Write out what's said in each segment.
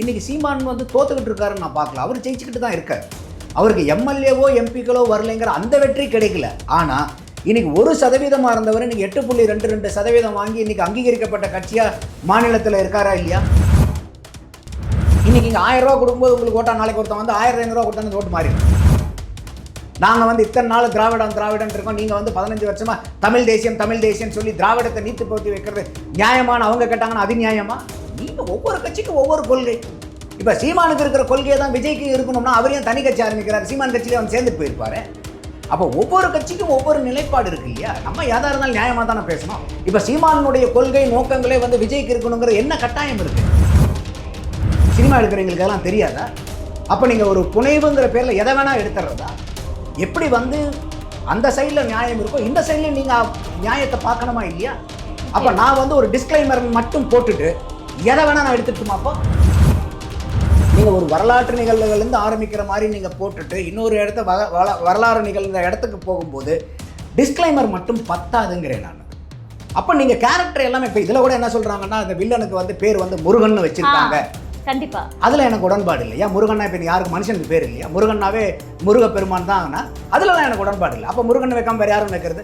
இன்றைக்கி சீமான் வந்து தோத்துக்கிட்டு இருக்காருன்னு நான் பார்க்கல. அவர் ஜெயிச்சுக்கிட்டு தான் இருக்கார். அவருக்கு எம்எல்ஏவோ எம்பிக்களோ வரலைங்கிற அந்த வெற்றி கிடைக்கல. ஆனால் இன்னைக்கு ஒரு சதவீதமாக இருந்தவர் இன்னைக்கு எட்டு புள்ளி ரெண்டு ரெண்டு சதவீதம் வாங்கி இன்னைக்கு அங்கீகரிக்கப்பட்ட கட்சியாக மாநிலத்தில் இருக்காரா இல்லையா? இன்னைக்கு இங்கே ஆயிரம் ரூபா கொடுக்கும்போது உங்களுக்கு ஓட்டா நாளைக்கு ஒருத்தன் வந்து ஆயிரத்தி ஐநூறுரூவா கொடுத்தா ஓட்டு மாறி நாங்கள் வந்து இத்தனை நாள் திராவிடம் திராவிடம் இருக்கோம். நீங்கள் வந்து பதினஞ்சு வருஷமா தமிழ் தேசியம் தமிழ் தேசியம் சொல்லி திராவிடத்தை நீத்து போட்டி வைக்கிறது நியாயமான அவங்க கேட்டாங்கன்னா அது நியாயமா? ஒவ்வொரு கட்சிக்கும் ஒவ்வொரு கொள்கை. இப்போ சீமானுக்கு இருக்கிற கொள்கையை தான் விஜய்க்கு இருக்கணும்னா அவரையும் தனி கட்சி ஆரம்பிக்கிறார் சீமான் கட்சியிலே அவன் சேர்ந்து போயிருப்பாரு. அப்போ ஒவ்வொரு கட்சிக்கும் ஒவ்வொரு நிலைப்பாடு இருக்கு இல்லையா? நம்ம எதா இருந்தாலும் நியாயமாக தானே பேசணும். இப்போ சீமானுடைய கொள்கை நோக்கங்களே வந்து விஜய்க்கு இருக்கணுங்கிற என்ன கட்டாயம் இருக்கு? சினிமா எடுக்கிறவங்களுக்கு அதெல்லாம் தெரியாதா? அப்போ நீங்கள் ஒரு புனைவுங்கிற பேரில் எதை வேணால் எடுத்துடுறதா எப்படி வந்து அந்த சைடில் நியாயம் இருக்கோ இந்த சைடில் நீங்கள் நியாயத்தை பார்க்கணுமா இல்லையா? அப்போ நான் வந்து ஒரு டிஸ்க்ளைமர் மட்டும் போட்டுட்டு எதை வேணால் நான் எடுத்துட்டுமா அப்போ? நீங்கள் ஒரு வரலாற்று நிகழ்வுகள்லேருந்து ஆரம்பிக்கிற மாதிரி நீங்கள் போட்டுட்டு இன்னொரு இடத்த வ வரலாறு நிகழ்ந்த இடத்துக்கு போகும்போது டிஸ்க்ளைமர் மட்டும் பத்தாதுங்கிறேன் நான். அப்போ நீங்கள் கேரக்டர் எல்லாமே இப்போ இதில் கூட என்ன சொல்கிறாங்கன்னா அந்த வில்லனுக்கு வந்து பேர் வந்து முருகன் வச்சுருக்காங்க. கண்டிப்பா. அதில் எனக்கு உடன்பாடு இல்லையா முருகன்னா இப்போ யாருக்கு மனுஷனுக்கு பேர் இல்லையா? முருகன்னாவே முருக பெருமான் தான் அதுலலாம் எனக்கு உடன்பாடு இல்லை. அப்போ முருகன் வைக்காம வேறு யாரும் வைக்கிறது?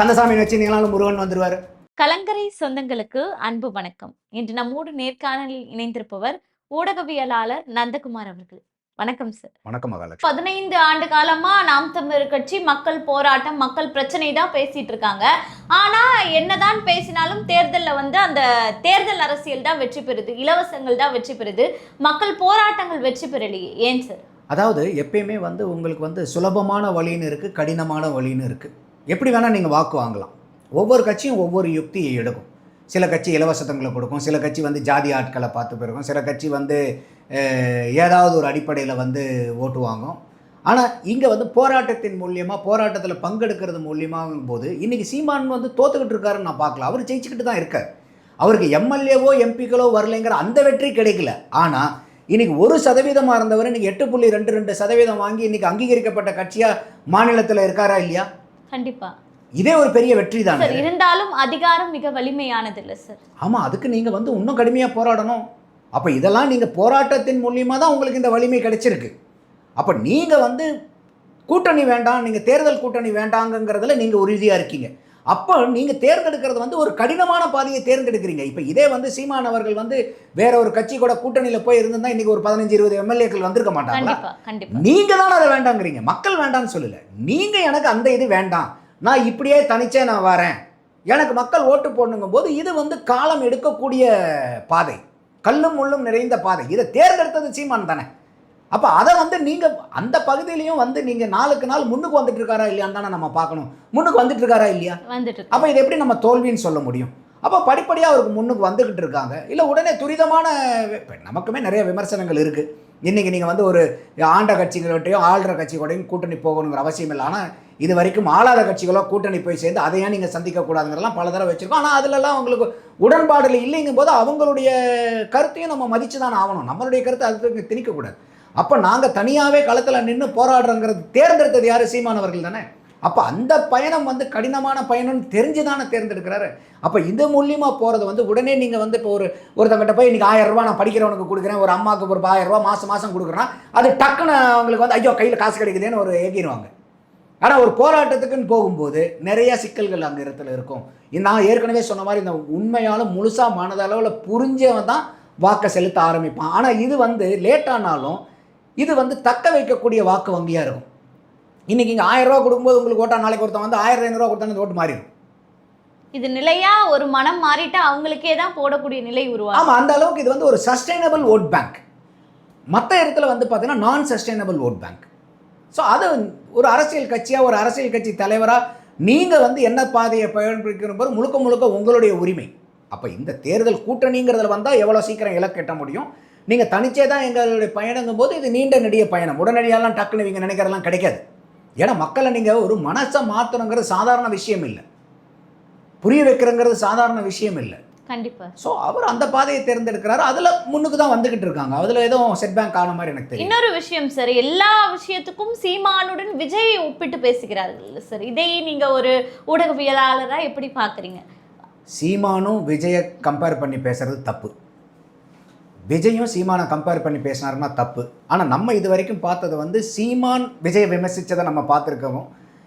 கந்தசாமி வச்சுருந்தீங்களாலும் முருகன் வந்துருவார். கலங்கரை சொந்தங்களுக்கு அன்பு வணக்கம். இன்று நம்மோடு நேர்காணலில் இணைந்திருப்பவர் ஊடகவியலாளர் நந்தகுமார் அவர்கள். வணக்கம் சார் வணக்கம் பதினைந்து ஆண்டு காலமா நாம் தமிழர் கட்சி மக்கள் போராட்டம் மக்கள் பிரச்சனை தான் பேசிட்டு இருக்காங்க. ஆனா என்னதான் பேசினாலும் தேர்தல்ல வந்து அந்த தேர்தல் அரசியல் தான் வெற்றி பெறுது இலவசங்கள் தான் வெற்றி பெறுது மக்கள் போராட்டங்கள் வெற்றி பெறலையே. ஏன் சார் அதாவது எப்பயுமே வந்து உங்களுக்கு வந்து சுலபமான வழின்னு இருக்குது கடினமான வழின்னு இருக்குது எப்படி வேணால் நீங்கள் வாக்கு வாங்கலாம். ஒவ்வொரு கட்சியும் ஒவ்வொரு யுக்தியை எடுக்கும். சில கட்சி இலவசத்தங்களை கொடுக்கும். சில கட்சி வந்து ஜாதி ஆட்களை பார்த்து போயிருக்கும் சில கட்சி வந்து ஏதாவது ஒரு அடிப்படையில் வந்து ஓட்டு வாங்கும். ஆனால் இங்கே வந்து போராட்டத்தின் மூலியமாக போராட்டத்தில் பங்கெடுக்கிறது மூலியமாகும் போது இன்றைக்கி சீமான் வந்து தோத்துக்கிட்டு இருக்காருன்னு நான் பார்க்கல. அவர் ஜெயிச்சுக்கிட்டு தான் இருக்கார். அவருக்கு எம்எல்ஏவோ எம்பிக்களோ வரலைங்கிற அந்த வெற்றி கிடைக்கல. ஆனால் இன்றைக்கி ஒரு சதவீதமாக இருந்தவர் இன்றைக்கி எட்டு புள்ளி ரெண்டு ரெண்டு சதவீதம் வாங்கி இன்றைக்கி அங்கீகரிக்கப்பட்ட கட்சியாக மாநிலத்தில் இருக்காரா இல்லையா? கண்டிப்பாக இதே ஒரு பெரிய வெற்றி தானே? சார் இருந்தாலும் அதிகாரம் மிக வலிமையானது இல்ல சார். ஆமாம் அதுக்கு நீங்கள் வந்து இன்னும் கடுமையாக போராடணும். அப்போ இதெல்லாம் நீங்கள் போராட்டத்தின் மூலியமாக தான் உங்களுக்கு இந்த வலிமை கிடைச்சிருக்கு. அப்போ நீங்கள் வந்து கூட்டணி வேண்டாம் நீங்கள் தேர்தல் கூட்டணி வேண்டாங்கங்கிறதுல நீங்கள் உறுதியாக இருக்கீங்க. அப்போ நீங்கள் தேர்ந்தெடுக்கிறது வந்து ஒரு கடினமான பாதையை தேர்ந்தெடுக்கிறீங்க. இப்போ இதே வந்து சீமான் அவர்கள் வந்து வேற ஒரு கட்சி கூட கூட்டணியில் போய் இருந்திருந்தா இன்னைக்கு ஒரு பதினஞ்சு இருபது எம்எல்ஏக்கள் வந்திருக்க மாட்டாங்களா? கண்டிப்பா கண்டிப்பா. நீங்க தான் அதை வேண்டாங்கிறீங்க. மக்கள் வேண்டாம்னு சொல்லல. நீங்க எனக்கு அந்த இது வேண்டாம். நான் இப்படியே தனிச்சே நான் வரேன். எனக்கு மக்கள் ஓட்டு போடணுங்கும் போது இது வந்து காலம் எடுக்கக்கூடிய பாதை. கல்லும் முள்ளும் நிறைந்த பாதை. இதை தேர்ந்தெடுத்தது சீமான் தானே. அப்போ அதை வந்து நீங்கள் அந்த பகுதியிலையும் வந்து நீங்கள் நாளுக்கு நாள் முன்னுக்கு வந்துட்டு இருக்காரா இல்லையான்னு தானே நம்ம பார்க்கணும். முன்னுக்கு வந்துட்டு இருக்காரா இல்லையா? வந்துட்டு. அப்போ இது எப்படி நம்ம தோல்வின்னு சொல்ல முடியும்? அப்போ படிப்படியாக அவருக்கு முன்னுக்கு வந்துக்கிட்டு இருக்காங்க இல்லை உடனே துரிதமான நமக்குமே நிறைய விமர்சனங்கள் இருக்குது இன்றைக்கி நீங்கள் வந்து ஒரு ஆண்ட கட்சிகள்கிட்டையும் ஆள்ற கட்சி கூடயும் கூட்டணி போகணுங்கிற அவசியம் இல்லை. ஆனால் இது வரைக்கும் ஆளாத கட்சிகளோ கூட்டணி போய் சேர்ந்து அதை ஏன் நீங்கள் சந்திக்கக்கூடாதுங்கிறலாம் பல தடவை வச்சுருக்கோம். ஆனால் அதிலெல்லாம் அவங்களுக்கு உடன்பாடுல இல்லைங்கும் போது அவங்களுடைய கருத்தையும் நம்ம மதித்து தான் ஆகணும். நம்மளுடைய கருத்தை அதுக்கு திணிக்கக்கூடாது. அப்போ நாங்கள் தனியாகவே களத்தில் நின்று போராடுறோங்கிறது தேர்ந்தெடுத்தது யார்? சீமானவர்கள் தானே. அப்போ அந்த பயணம் வந்து கடினமான பயணம்னு தெரிஞ்சு தானே தேர்ந்தெடுக்கிறாரு. அப்போ இது மூலியமாக போகிறது வந்து உடனே நீங்கள் வந்து இப்போ ஒரு ஒருத்தங்கிட்ட போய் இன்றைக்கி ஆயிரம் ரூபா நான் படிக்கிறவனுக்கு கொடுக்குறேன் ஒரு அம்மாவுக்கு ஒரு ஆயிரம் ரூபா மாதம் மாதம் கொடுக்குறேன்னா அது டக்குன்னு அவங்களுக்கு வந்து ஐயோ கையில் காசு கிடைக்குதுன்னு ஒரு ஏகிடுவாங்க ஆனால் ஒரு போராட்டத்துக்குன்னு போகும்போது நிறைய சிக்கல்கள் அங்கே இடத்துல இருக்கும். நான் ஏற்கனவே சொன்ன மாதிரி இந்த உண்மையாலும் முழுசாக மனதளவில் புரிஞ்சவன் தான் வாக்கை செலுத்த ஆரம்பிப்பான். ஆனால் இது வந்து லேட்டானாலும் இது வந்து தக்க வைக்கக்கூடிய வாக்கு வங்கியாக இருக்கும். இன்றைக்கி இங்கே ஆயிரம் ரூபா கொடுக்கும்போது உங்களுக்கு ஓட்டா நாளைக்கு ஒருத்தன் வந்து ஆயிரத்தி ஐநூறுரூவா கொடுத்தா ஓட்டு மாறிடும். இது நிலையா ஒரு மனம் மாறிட்டா அவங்களுக்கே தான் போடக்கூடிய நிலை உருவாகும். ஆமாம் அந்த அளவுக்கு இது வந்து ஒரு சஸ்டைனபிள் ஓட் பேங்க் மற்ற இடத்துல வந்து பார்த்தீங்கன்னா நான் சஸ்டைனபிள் ஓட் பேங்க் ஸோ அது ஒரு அரசியல் கட்சியாக ஒரு அரசியல் கட்சி தலைவராக நீங்கள் வந்து என்ன பாதையை பயன்படுத்திக்கிற போது முழுக்க முழுக்க உங்களுடைய உரிமை. அப்போ இந்த தேர்தல் கூட்டணிங்கிறதுல வந்தால் எவ்வளோ சீக்கிரம் இலக்கு எட்ட முடியும்? நீங்கள் தனிச்சே தான் எங்களுடைய பயணங்கும் போது இது நீண்ட நெடிய பயணம். உடனடியாலாம் டக்குன்னு நீங்கள் நினைக்கிறதெல்லாம் கிடைக்காது. ஏன்னா மக்களை நீங்கள் ஒரு மனசை மாற்றணுங்கிறது சாதாரண விஷயம் இல்லை. புரிய வைக்கிறங்கிறது சாதாரண விஷயம் இல்லை. கண்டிப்பா. ஸோ அவர் அந்த பாதையை தேர்ந்தெடுக்கிறாரு. அதில் முன்னுக்கு தான் வந்துகிட்டு இருக்காங்க. அதில் எதுவும் செட் பேங்க் ஆன மாதிரி எனக்கு தெரியும் இன்னொரு விஷயம் சார் எல்லா விஷயத்துக்கும் சீமானுடன் விஜயை ஒப்பிட்டு பேசுகிறார்கள் சார் இதை நீங்க ஒரு ஊடகவியலாளரா எப்படி பாக்குறீங்க? சீமானும் விஜயை கம்பேர் பண்ணி பேசுறது தப்பு. விஜயும் சீமானை கம்பேர் பண்ணி பேசினாருன்னா தப்பு. ஆனால் நம்ம இது வரைக்கும் பார்த்தது வந்து சீமான் விஜயை விமர்சித்ததை நம்ம பார்த்துருக்கோம்.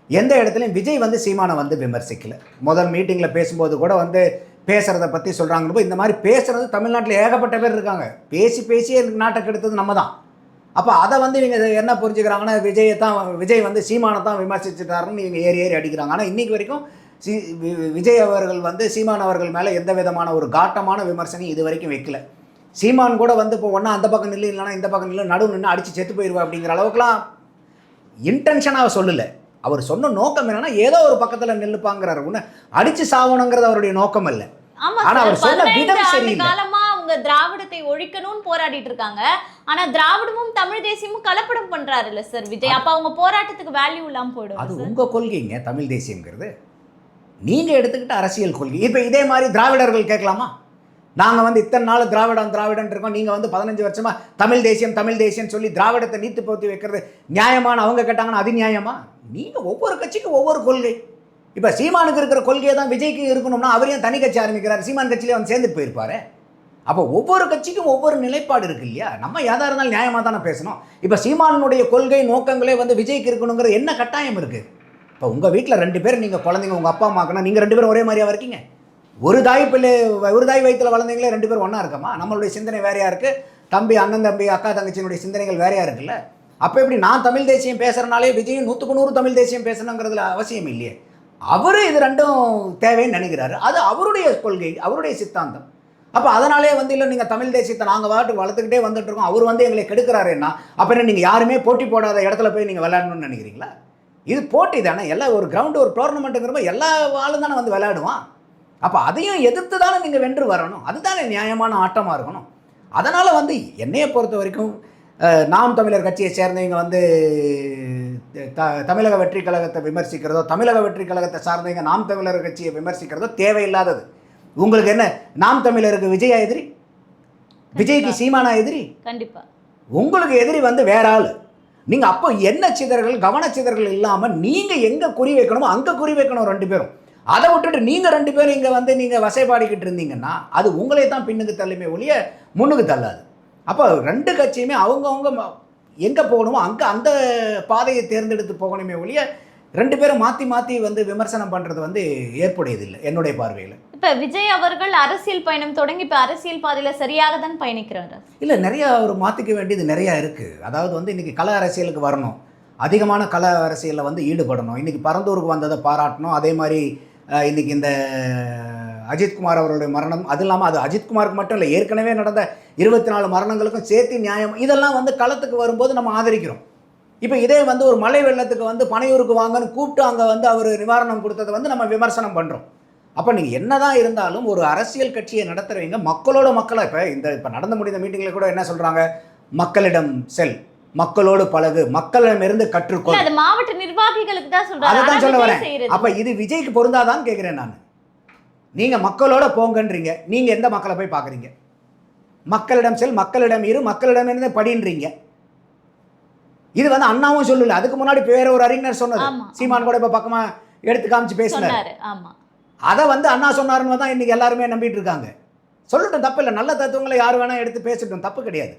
எந்த இடத்துலையும் விஜய் வந்து சீமானை வந்து விமர்சிக்கல. முதல் மீட்டிங்கில் பேசும்போது கூட வந்து பேசுகிறத பற்றி சொல்கிறாங்க இந்த மாதிரி பேசுகிறது தமிழ்நாட்டில் ஏகப்பட்ட பேர் இருக்காங்க. பேசி பேசியே நாட்டை கெடுத்தது நம்ம தான் அப்போ அதை வந்து இவங்க என்ன புரிஞ்சுக்கிறாங்கன்னா விஜயை தான் விஜய் வந்து சீமானை தான் விமர்சிச்சுட்டாருன்னு இவங்க ஏறி ஏறி அடிக்கிறாங்க. ஆனால் இன்றைக்கி வரைக்கும் சி வி- விஜய் அவர்கள் வந்து சீமான் அவர்கள் மேலே எந்த விதமான ஒரு காட்டமான விமர்சனம் இது வரைக்கும் வைக்கல. சீமான் கூட வந்து இப்போ ஒன்றா அந்த பக்கம் நில்லு இல்லைனா இந்த பக்கம் நில்லு நடுவு நின்று அடித்து செத்து போயிடுவா அப்படிங்கிற அளவுக்குலாம் இன்டென்ஷனாக சொல்லலை. அவர் சொன்ன நோக்கம் என்னென்னா ஏதோ ஒரு பக்கத்தில் நில்லுப்பாங்கிறார். ஒன்று அடித்து சாவணுங்கிறது அவருடைய நோக்கம் இல்லை ஆனா அவர் சார் சொன்ன பதினைந்து விதம் ஆண்டு சரியில்லை. காலமா அவங்க திராவிடத்தை ஒழிக்கணும்னு போராடிட்டு இருக்காங்க. ஆனா திராவிடமும் தமிழ் தேசியமும் கலப்படம் பண்றாரு இல்ல சார் விஜய். அப்ப அவங்க போராட்டத்துக்கு வேல்யூ இல்லாம போயிடும் அது சார். உங்கள் கொள்கைங்க தமிழ் தேசியங்கிறது நீங்கள் எடுத்துக்கிட்ட அரசியல் கொள்கை. இப்போ இதே மாதிரி திராவிடர்கள் கேட்கலாமா? நாங்கள் வந்து இத்தனை நாள் திராவிடம் திராவிடன் இருக்கோம். நீங்கள் வந்து பதினஞ்சு வருஷமா தமிழ் தேசியம் தமிழ் தேசியம் சொல்லி திராவிடத்தை நீத்து போத்தி வைக்கிறது நியாயமான அவங்க கேட்டாங்கன்னா அது நியாயமா? நீங்கள் ஒவ்வொரு கட்சிக்கும் ஒவ்வொரு கொள்கை. இப்போ சீமானுக்கு இருக்கிற கொள்கையை தான் விஜய்க்கு இருக்கணும்னா அவரையும் தனி கட்சி ஆரம்பிக்கிறார்? சீமான் கட்சியிலே வந்து சேர்ந்து போயிருப்பாரு. அப்போ ஒவ்வொரு கட்சிக்கும் ஒவ்வொரு நிலைப்பாடு இருக்கு இல்லையா? நம்ம யாதாக இருந்தாலும் நியாயமாக தானே பேசணும். இப்போ சீமானுடைய கொள்கை நோக்கங்களே வந்து விஜய்க்கு இருக்கணுங்கிற என்ன கட்டாயம் இருக்குது இப்போ உங்கள் வீட்டில் ரெண்டு பேர் நீங்கள் குழந்தைங்க உங்கள் அப்பா அம்மாக்குன்னா நீங்கள் ரெண்டு பேரும் ஒரே மாதிரியாக இருக்கீங்க? ஒரு தாய் பிள்ளை ஒரு தாய் வயிற்றில் வளர்ந்தீங்களே ரெண்டு பேரும் ஒன்றா இருக்கமா? நம்மளுடைய சிந்தனை வேறையாக இருக்குது தம்பி அண்ணன் தம்பி அக்கா தங்கச்சியினுடைய சிந்தனைகள் வேறையாக இருக்குல்ல? அப்போ எப்படி நான் தமிழ் தேசியம் பேசுகிறனாலே விஜயும் நூற்றுக்கு நூறு தமிழ் தேசியம் பேசணுங்கிறதுல அவசியம் இல்லையே? அவர் இது ரெண்டும் தேவைன்னு நினைக்கிறாரு. அது அவருடைய கொள்கை அவருடைய சித்தாந்தம். அப்போ அதனாலே வந்து இல்லை நீங்கள் தமிழ் தேசியத்தை நாங்கள் பாட்டு வளர்த்துக்கிட்டே வந்துட்டு இருக்கோம். அவர் வந்து எங்களை கெடுக்கிறாருன்னா அப்போ என்ன நீங்கள் யாருமே போட்டி போடாத இடத்துல போய் நீங்கள் விளையாடணும்னு நினைக்கிறீங்களா? இது போட்டி தானே. எல்லா ஒரு கிரவுண்டு ஒரு டோர்னமெண்ட்டுங்கிறப்ப எல்லா ஆளும் தானே வந்து விளையாடுவான். அப்போ அதையும் எதிர்த்து தானே நீங்கள் வென்று வரணும். அதுதானே நியாயமான ஆட்டமாக இருக்கணும். அதனால் வந்து என்னையை பொறுத்த வரைக்கும் நாம் தமிழர் கட்சியை சேர்ந்தவங்க வந்து த தமிழக வெற்றி கழகத்தை விமர்சிக்கிறதோ தமிழக வெற்றி கழகத்தை சார்ந்தவங்க நாம் தமிழர் கட்சியை விமர்சிக்கிறதோ தேவையில்லாதது. உங்களுக்கு என்ன? நாம் தமிழருக்கு விஜயா எதிரி? விஜய்க்கு சீமானா எதிரி? கண்டிப்பா. உங்களுக்கு எதிரி வந்து வேற ஆள். நீங்கள் அப்போ என்ன சிதறல்கள் கவனச்சிதறல்கள் இல்லாமல் நீங்கள் எங்கே குறி வைக்கணுமோ அங்கே குறி வைக்கணும் ரெண்டு பேரும். அதை விட்டுட்டு நீங்கள் ரெண்டு பேரும் இங்கே வந்து நீங்கள் வசைபாடிக்கிட்டு இருந்தீங்கன்னா அது உங்களே தான் பின்னுக்கு தள்ளுமே ஒழிய முன்னுக்கு தள்ளாது. அப்போ ரெண்டு கட்சியுமே அவங்கவுங்க எங்கே போகணுமோ அங்கே அந்த பாதையை தேர்ந்தெடுத்து போகணுமே ஒழிய ரெண்டு பேரும் மாற்றி மாற்றி வந்து விமர்சனம் பண்ணுறது வந்து ஏற்புடையதில்லை என்னுடைய பார்வையில். இப்ப விஜய் அவர்கள் அரசியல் பயணம் தொடங்கி இப்ப அரசியல் பாதையில சரியாக தான் பயணிக்கிறாரு. இல்லை நிறையா ஒரு மாற்றிக்க வேண்டியது நிறையா இருக்குது அதாவது வந்து இன்றைக்கி கல அரசியலுக்கு வரணும். அதிகமான கல அரசியலில் வந்து ஈடுபடணும். இன்றைக்கி பரந்தூருக்கு வந்ததை பாராட்டணும். அதே மாதிரி அஹ், இன்னைக்கு இந்த அஜித்குமார் அவர்களுடைய மரணம் அது இல்லாமல் அது அஜித்குமாருக்கு மட்டும் இல்லை ஏற்கனவே நடந்த இருபத்தி நாலு மரணங்களுக்கும் சேர்த்து நியாயம் இதெல்லாம் வந்து களத்துக்கு வரும்போது நம்ம ஆதரிக்கிறோம். இப்போ இதே வந்து ஒரு மழை வெள்ளத்துக்கு வந்து பனையூருக்கு வாங்கன்னு கூப்பிட்டு அங்கே வந்து அவர் நிவாரணம் கொடுத்ததை வந்து நம்ம விமர்சனம் பண்ணுறோம் அப்போ நீங்கள் என்னதான் இருந்தாலும் ஒரு அரசியல் கட்சியை நடத்துகிறவங்க மக்களோட மக்களாக இப்போ இந்த இப்போ நடந்து முடிந்த மீட்டிங்கில் கூட என்ன சொல்கிறாங்க மக்களிடம் செல் மக்களோடு பழகு மக்களிடமிருந்து கற்றுக்கொள். அது மாவட்ட நிர்வாகிகளுக்கு தான் தான் சொல்ல வரேன். அப்போ இது விஜய்க்கு பொருந்தாதான்னு கேட்குறேன் நான். நீங்கள் மக்களோட போங்கன்றீங்க. நீங்கள் எந்த மக்களை போய் பார்க்குறீங்க? மக்களிடம் செல் மக்களிடம் இரு மக்களிடம் இருந்து படின்றீங்க. இது வந்து அண்ணாவும் சொல்லல. அதுக்கு முன்னாடி வேற ஒரு அறிஞர் சொன்னது. சீமான் கூட இப்போ பக்கமாக எடுத்து காமிச்சு பேசினார். அதை வந்து அண்ணா சொன்னாருன்னு தான் இன்னைக்கு எல்லாருமே நம்பிட்டு இருக்காங்க. சொல்லட்டும் தப்பு இல்லை. நல்ல தத்துவங்களை யார் வேணால் எடுத்து பேசட்டும். தப்பு கிடையாது.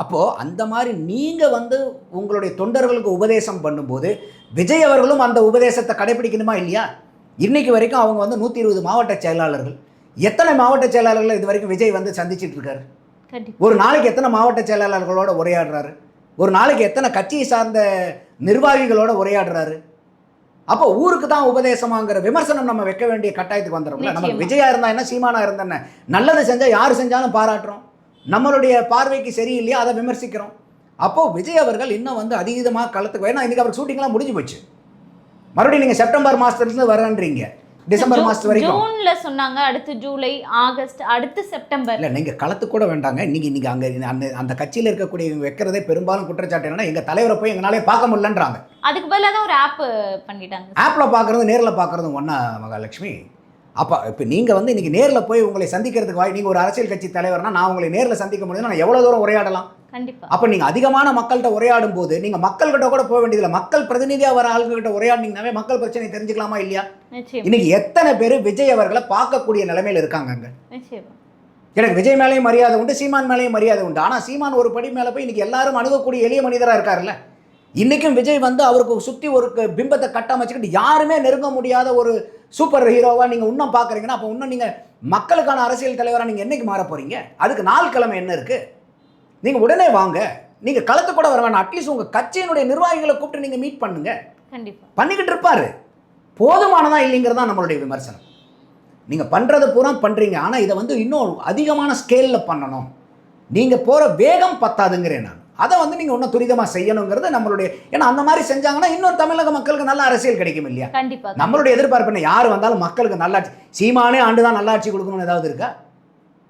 அப்போது அந்த மாதிரி நீங்கள் வந்து உங்களுடைய தொண்டர்களுக்கு உபதேசம் பண்ணும்போது விஜய் அவர்களும் அந்த உபதேசத்தை கடைபிடிக்கணுமா இல்லையா? இன்னைக்கு வரைக்கும் அவங்க வந்து நூற்றி இருபது மாவட்ட செயலாளர்கள். எத்தனை மாவட்ட செயலாளர்களை இது வரைக்கும் விஜய் வந்து சந்திச்சிட்டு இருக்காரு? ஒரு நாளைக்கு எத்தனை மாவட்ட செயலாளர்களோட உரையாடுறாரு? ஒரு நாளைக்கு எத்தனை கட்சியை சார்ந்த நிர்வாகிகளோட உரையாடுறாரு? அப்போ ஊருக்கு தான் உபதேசமாங்கிற விமர்சனம் நம்ம வைக்க வேண்டிய கட்டாயத்துக்கு வந்துடும்ல. நிச்சயமா. விஜயா இருந்தா என்ன சீமானா இருந்தா என்ன நல்லது செஞ்சா யார் செஞ்சாலும் பாராட்டுறோம். நம்மளுடைய பார்வைக்கு சரியில்லையா அதை விமர்சிக்கிறோம். அப்போ விஜய் அவர்கள் இன்னும் வந்து அதீதமாக களத்துக்கு ஏன்னா இன்னைக்கு அவர் ஷூட்டிங்லாம் முடிஞ்சு போச்சு. மறுபடியும் நீங்கள் செப்டம்பர் மாதத்துலேருந்து வரேன்றீங்க. டிசம்பர் மாதத்து வரைக்கும். ஜூன்ல சொன்னாங்க அடுத்து ஜூலை ஆகஸ்ட் அடுத்து செப்டம்பர். இல்லை நீங்கள் களத்துக்கு கூட வேண்டாங்க. இன்னைக்கு இன்னைக்கு அங்கே அந்த அந்த கட்சியில் இருக்கக்கூடியவங்க வைக்கிறதே பெரும்பாலும் குற்றச்சாட்டு. என்னன்னா எங்கள் தலைவரை போய் எங்களாலே பார்க்க முடியலன்றாங்க. அதுக்கு பதிலா தான் ஒரு ஆப் பண்ணிட்டாங்க. ஆப்பில் பார்க்குறது நேரில் பார்க்குறதும் ஒன்றா மகாலட்சுமி. அப்போ இப்போ நீங்கள் வந்து இன்றைக்கி நேரில் போய் உங்களை சந்திக்கிறதுக்கு வாய் நீங்கள் ஒரு அரசியல் கட்சி தலைவர்னா நான் உங்களை நேரில் சந்திக்க முடியும்னா நான் எவ்வளோ தூரம் உரையாடலாம்? கண்டிப்பா. அப்போ நீங்கள் அதிகமான மக்கள்கிட்ட உரையாடும் போது நீங்கள் மக்கள்கிட்ட கூட போக வேண்டியதில்லை. மக்கள் பிரதிநிதியாக வர ஆளுங்ககிட்ட உரையாடினீங்கன்னாவே மக்கள் பிரச்சனை தெரிஞ்சுக்கலாமா இல்லையா? இன்னைக்கு எத்தனை பேர் விஜய் அவர்களை பார்க்கக்கூடிய நிலைமையில் இருக்காங்க அங்கே? எனக்கு விஜய் மேலேயும் மரியாதை உண்டு சீமான் மேலேயும் மரியாதை உண்டு. ஆனால் சீமான் ஒரு படி மேலே போய் இன்னைக்கு எல்லாரும் அணுகக்கூடிய எளிய மனிதராக இருக்கார்ல இன்றைக்கும் விஜய் வந்து அவருக்கு சுற்றி ஒரு பிம்பத்தை கட்டமைச்சுக்கிட்டு யாருமே நெருங்க முடியாத ஒரு சூப்பர் ஹீரோவாக நீங்கள் இன்னும் பார்க்குறீங்கன்னா அப்போ இன்னும் நீங்கள் மக்களுக்கான அரசியல் தலைவராக நீங்கள் என்னைக்கு மாற போகிறீங்க அதுக்கு நாள் கிழமை என்ன இருக்குது நீங்கள் உடனே வாங்க. நீங்கள் களத்து கூட வர வேணாம். அட்லீஸ்ட் உங்கள் கட்சியினுடைய நிர்வாகிகளை கூப்பிட்டு நீங்கள் மீட் பண்ணுங்க. கண்டிப்பா. பண்ணிக்கிட்டு இருப்பாரு. போதுமானதா இல்லைங்கிறது தான் நம்மளுடைய விமர்சனம். நீங்கள் பண்ணுறது பூரா பண்ணுறீங்க ஆனால் இதை வந்து இன்னும் அதிகமான ஸ்கேலில் பண்ணணும். நீங்கள் போகிற வேகம் பத்தாதுங்கிறேன் நான். அதை வந்து நீங்கள் இன்னும் துரிதமாக செய்யணுங்கிறது நம்மளுடைய ஏன்னா அந்த மாதிரி செஞ்சாங்கன்னா இன்னும் தமிழக மக்களுக்கு நல்ல அரசியல் கிடைக்கும் இல்லையா? கண்டிப்பா நம்மளுடைய எதிர்பார்ப்பு யார் வந்தாலும் மக்களுக்கு நல்லாட்சி சீமானே ஆண்டு தான் நல்லாட்சி கொடுக்கணும்னு ஏதாவது இருக்கா?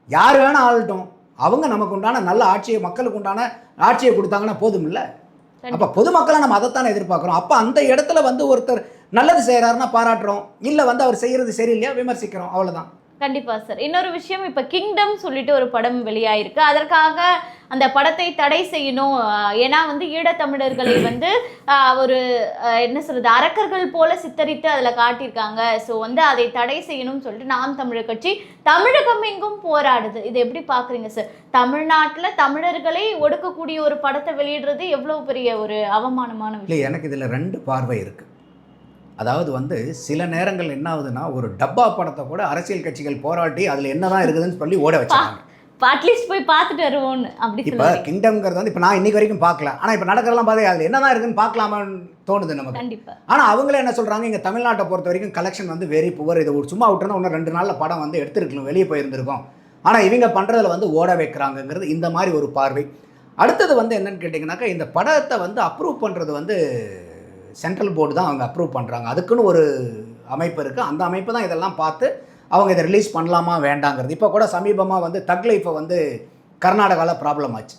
யார் வேணால் ஆளட்டும். அவங்க நமக்கு உண்டான நல்ல ஆட்சியை மக்களுக்கு உண்டான ஆட்சியை கொடுத்தாங்கன்னா போதும் இல்லை அப்போ பொதுமக்களை நம்ம அதைத்தானே எதிர்பார்க்குறோம். அப்போ அந்த இடத்துல வந்து ஒருத்தர் நல்லது செய்கிறாருன்னா பாராட்டுறோம். இல்லை வந்து அவர் செய்கிறது சரியில்லையா? விமர்சிக்கிறோம். அவ்வளவுதான். கண்டிப்பா சார் இன்னொரு விஷயம் இப்ப கிங்டம் சொல்லிட்டு ஒரு படம் வெளியாயிருக்கு. அதற்காக அந்த படத்தை தடை செய்யணும். ஏன்னா வந்து ஈழத்தமிழர்களை வந்து ஒரு என்ன சொல்றது அரக்கர்கள் போல சித்தரித்து அதுல காட்டியிருக்காங்க. ஸோ வந்து அதை தடை செய்யணும்னு சொல்லிட்டு நாம் தமிழர் கட்சி தமிழகம் எங்கும் போராடுது. இது எப்படி பாக்குறீங்க சார் தமிழ்நாட்டுல தமிழர்களை ஒடுக்கக்கூடிய ஒரு படத்தை வெளியிடுறது எவ்வளவு பெரிய ஒரு அவமானமான விஷயம். இல்லை எனக்கு இதில் ரெண்டு பார்வை இருக்குது அதாவது வந்து சில நேரங்கள் என்ன ஆகுதுன்னா ஒரு டப்பா படத்தை கூட அரசியல் கட்சிகள் போராட்டி அதில் என்னதான் இருக்குதுன்னு சொல்லி ஓட வச்சாங்க அட்லீஸ்ட் போய் பார்த்துட்டு வருவோம்னு அப்படி இப்போ கிங்டம்ங்கிறது வந்து இப்போ நான் இன்னைக்கு வரைக்கும் பார்க்கல. ஆனால் இப்போ நடக்கிறதெல்லாம் பார்த்து அதில் என்னதான் இருக்குன்னு பார்க்கலாமான்னு தோணுது நமக்கு. கண்டிப்பா. ஆனால் அவங்களே என்ன சொல்கிறாங்க இங்கே தமிழ்நாட்டை பொறுத்த வரைக்கும் கலெக்ஷன் வந்து வெரி புவர் இது ஒரு சும்மா விட்டுருந்தா இன்னும் ரெண்டு நாளில் படம் வந்து எடுத்துருக்கலாம் வெளியே போயிருந்திருக்கோம். ஆனால் இவங்க பண்ணுறதுல வந்து ஓட வைக்கிறாங்கங்கிறது இந்த மாதிரி ஒரு பார்வை. அடுத்தது வந்து என்னன்னு கேட்டிங்கனாக்கா இந்த படத்தை வந்து அப்ரூவ் பண்ணுறது வந்து சென்ட்ரல் போர்டு தான் அவங்க அப்ரூவ் பண்ணுறாங்க அதுக்குன்னு ஒரு அமைப்பு இருக்குது அந்த அமைப்பு தான் இதெல்லாம் பார்த்து அவங்க இதை ரிலீஸ் பண்ணலாமா வேண்டாங்கிறது. இப்போ கூட சமீபமாக வந்து தக் லைஃப்பை வந்து கர்நாடகாவில் ப்ராப்ளம் ஆச்சு.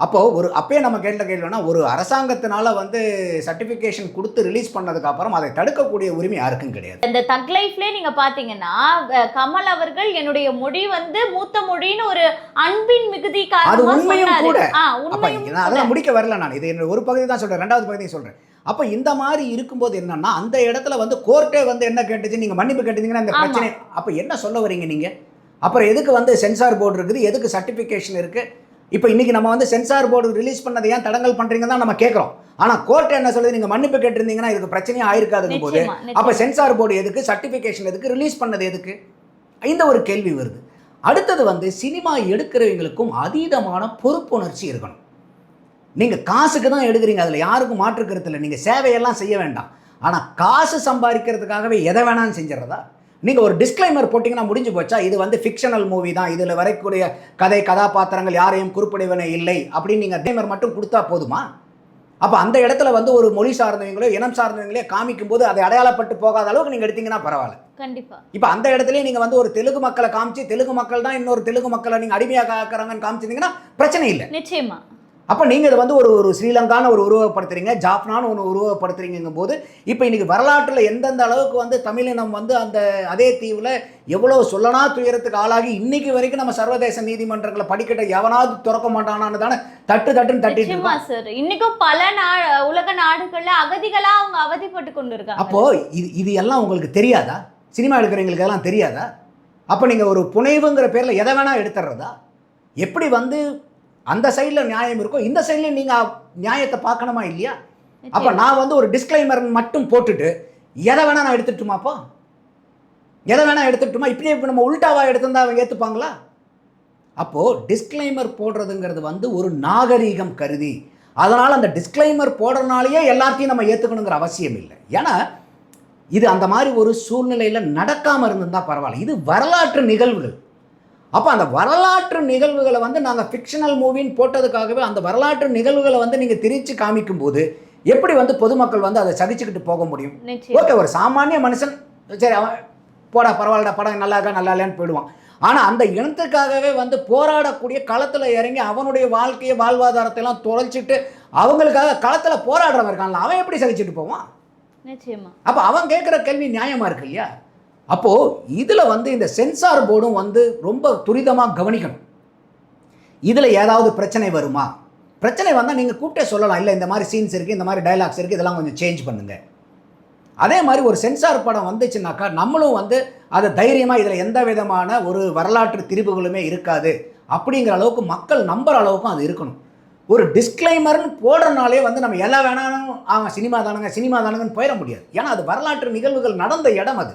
அப்போது ஒரு அப்பயே நம்ம கேட்ட கேள்வினா ஒரு அரசாங்கத்தினால வந்து சர்டிஃபிகேஷன் கொடுத்து ரிலீஸ் பண்ணதுக்கு அப்புறம் அதை தடுக்கக்கூடிய உரிமை யாருக்கும் கிடையாது. இந்த தக் லைஃப்ல நீங்க பாத்தீங்கன்னா கமல் அவர்கள் என்னுடைய மொழி வந்து மூத்த மொழின்னு ஒரு அன்பின் மிகுதி அது உண்மையும். கூட. அதெல்லாம் முடிக்க வரல நான். இது ஒரு பகுதி தான் சொல்கிறேன் ரெண்டாவது பகுதியும் சொல்கிறேன் அப்போ இந்த மாதிரி இருக்கும்போது என்னன்னா அந்த இடத்துல வந்து கோர்ட்டே வந்து என்ன கேட்டுச்சு? நீங்கள் மன்னிப்பு கேட்டீங்கன்னா இந்த ஆமா. பிரச்சனை. அப்போ என்ன சொல்ல வரீங்க நீங்கள் அப்புறம் எதுக்கு வந்து சென்சார் போர்டு இருக்குது? எதுக்கு சர்டிஃபிகேஷன் இருக்குது இப்போ இன்னைக்கு நம்ம வந்து சென்சார் போர்டு ரிலீஸ் பண்ணதை ஏன் தடங்கல் பண்ணுறீங்க தான் நம்ம கேட்குறோம். ஆனால் கோர்ட் என்ன சொல்லுது? நீங்கள் மன்னிப்பு கேட்டிருந்தீங்கன்னா இதுக்கு பிரச்சனையே ஆயிருக்காதுங்க போது அப்போ. சென்சார் போர்டு எதுக்கு? சர்டிஃபிகேஷன் எதுக்கு? ரிலீஸ் பண்ணது எதுக்கு? இந்த ஒரு கேள்வி வருது. அடுத்தது வந்து சினிமா எடுக்கிறவங்களுக்கும் அதீதமான பொறுப்புணர்ச்சி இருக்கணும். நீங்கள் காசுக்கு தான் எடுக்கிறீங்க. அதில் யாருக்கும் மாற்று கருத்து இல்லை. நீங்கள் சேவையெல்லாம் செய்ய வேண்டாம். ஆனால் காசு சம்பாதிக்கிறதுக்காகவே எதை வேணாலும் செஞ்சிடறதா? நீங்கள் ஒரு டிஸ்க்ளைமர் போட்டிங்கன்னா முடிஞ்சு போச்சா? இது வந்து ஃபிக்ஷனல் மூவி தான். இதில் வரக்கூடிய கதை கதாபாத்திரங்கள் யாரையும் குறிப்பிடவனே இல்லை. அப்படின்னு நீங்கள் டிஸ்க்ளைமர் மட்டும் கொடுத்தா போதுமா? அப்போ அந்த இடத்துல வந்து ஒரு மொழி சார்ந்தவங்களோ இனம் சார்ந்தவங்களே காமிக்கும் போது அதை அடையாளப்பட்டு போகாத அளவுக்கு நீங்கள் எடுத்தீங்கன்னா பரவாயில்ல. கண்டிப்பா. இப்போ அந்த இடத்துலயே நீங்கள் வந்து ஒரு தெலுங்கு மக்களை காமிச்சு தெலுங்கு மக்கள் தான் இன்னொரு தெலுங்கு மக்களை நீங்கள் அடிமையாக ஆக்குறாங்கன்னு காமிச்சிருந்தீங்கன்னா பிரச்சனை இல்லை. நிச்சயமா. அப்போ நீங்கள் இதை வந்து ஒரு ஒரு ஸ்ரீலங்கான்னு ஒரு உருவப்படுத்துறீங்க ஜாப்னான்னு ஒன்று உருவப்படுத்துறீங்கும் போது இப்போ இன்னைக்கு வரலாற்றில் எந்தெந்த அளவுக்கு வந்து தமிழினம் வந்து அந்த அதே தீவில் எவ்வளோ சொல்லனா துயரத்துக்கு ஆளாகி இன்னைக்கு வரைக்கும் நம்ம சர்வதேச நீதிமன்றங்களை படிக்கட்ட எவனாவது திறக்க மாட்டானான்னு தானே தட்டு தட்டுன்னு தட்டிட்டு சார் இன்னைக்கும் பல நா உலக நாடுகள்ல அகதிகளா அவங்க அவதிப்பட்டு கொண்டு இருக்காங்க அப்போ இது இது எல்லாம் உங்களுக்கு தெரியாதா? சினிமா எடுக்கிறவங்களுக்கு எல்லாம் தெரியாதா? அப்போ நீங்கள் ஒரு புனைவுங்கிற பேரில் எதை வேணால் எடுத்துடுறதா எப்படி வந்து அந்த சைடில் நியாயம் இருக்கோ இந்த சைட்லையும் நீங்கள் நியாயத்தை பார்க்கணுமா இல்லையா? அப்போ. நான் வந்து ஒரு டிஸ்க்ளைமர் மட்டும் போட்டுட்டு எதை வேணா நான் எடுத்துட்டுமாப்போ எதை வேணா எடுத்துட்டுமா இப்படியே இப்போ நம்ம உல்டாவா எடுத்திருந்தா அவங்க ஏற்றுப்பாங்களா அப்போது டிஸ்க்ளைமர் போடுறதுங்கிறது வந்து ஒரு நாகரீகம் கருதி அதனால் அந்த டிஸ்க்ளைமர் போடுறதுனாலேயே எல்லாத்தையும் நம்ம ஏற்றுக்கணுங்கிற அவசியம் இல்லை. ஏன்னா இது அந்த மாதிரி ஒரு சூழ்நிலையில் நடக்காமல் இருந்திருந்தால் பரவாயில்ல. இது வரலாற்று நிகழ்வுகள். அப்போ அந்த வரலாற்று நிகழ்வுகளை வந்து நாங்கள் ஃபிக்ஷனல் மூவின்னு போட்டதுக்காகவே அந்த வரலாற்று நிகழ்வுகளை வந்து நீங்கள் திரிச்சு காமிக்கும்போது எப்படி வந்து பொதுமக்கள் வந்து அதை சகிச்சுக்கிட்டு போக முடியும்? ஓகே ஒரு சாமானிய மனுஷன் சரி அவன் போடா பரவாயில்லடா படம் நல்லா இருக்கா நல்லா இல்லையான்னு போயிடுவான். ஆனால் அந்த இனத்துக்காகவே வந்து போராடக்கூடிய களத்தில் இறங்கி அவனுடைய வாழ்க்கையை வாழ்வாதாரத்தை எல்லாம் தொலைச்சிட்டு அவங்களுக்காக களத்தில் போராடுறவன் இருக்கான்ல அவன் எப்படி சகிச்சுட்டு போவான்? நிச்சயமா. அப்போ அவன் கேட்குற கேள்வி நியாயமாக இருக்கு இல்லையா? அப்போது இதில் வந்து இந்த சென்சார் போர்டும் வந்து ரொம்ப துரிதமாக கவனிக்கணும். இதில் ஏதாவது பிரச்சனை வருமா? பிரச்சனை வந்தால் நீங்கள் கூப்பிட்டே சொல்லலாம். இல்லை இந்த மாதிரி சீன்ஸ் இருக்குது இந்த மாதிரி டயலாக்ஸ் இருக்குது இதெல்லாம் கொஞ்சம் சேஞ்ச் பண்ணுங்கள் அதே மாதிரி ஒரு சென்சார் படம் வந்துச்சுனாக்கா நம்மளும் வந்து அதை தைரியமாக இதில் எந்த விதமான ஒரு வரலாற்று திரிவுகளுமே இருக்காது அப்படிங்கிற அளவுக்கு மக்கள் நம்புற அளவுக்கும் அது இருக்கணும். ஒரு டிஸ்க்ளைமர்னு போடுறனாலே வந்து நம்ம எல்லாம் வேணாலும் அவன் சினிமா தானுங்க சினிமா தானுங்கன்னு போயிட முடியாது. ஏன்னா அது வரலாற்று நிகழ்வுகள் நடந்த இடம் அது.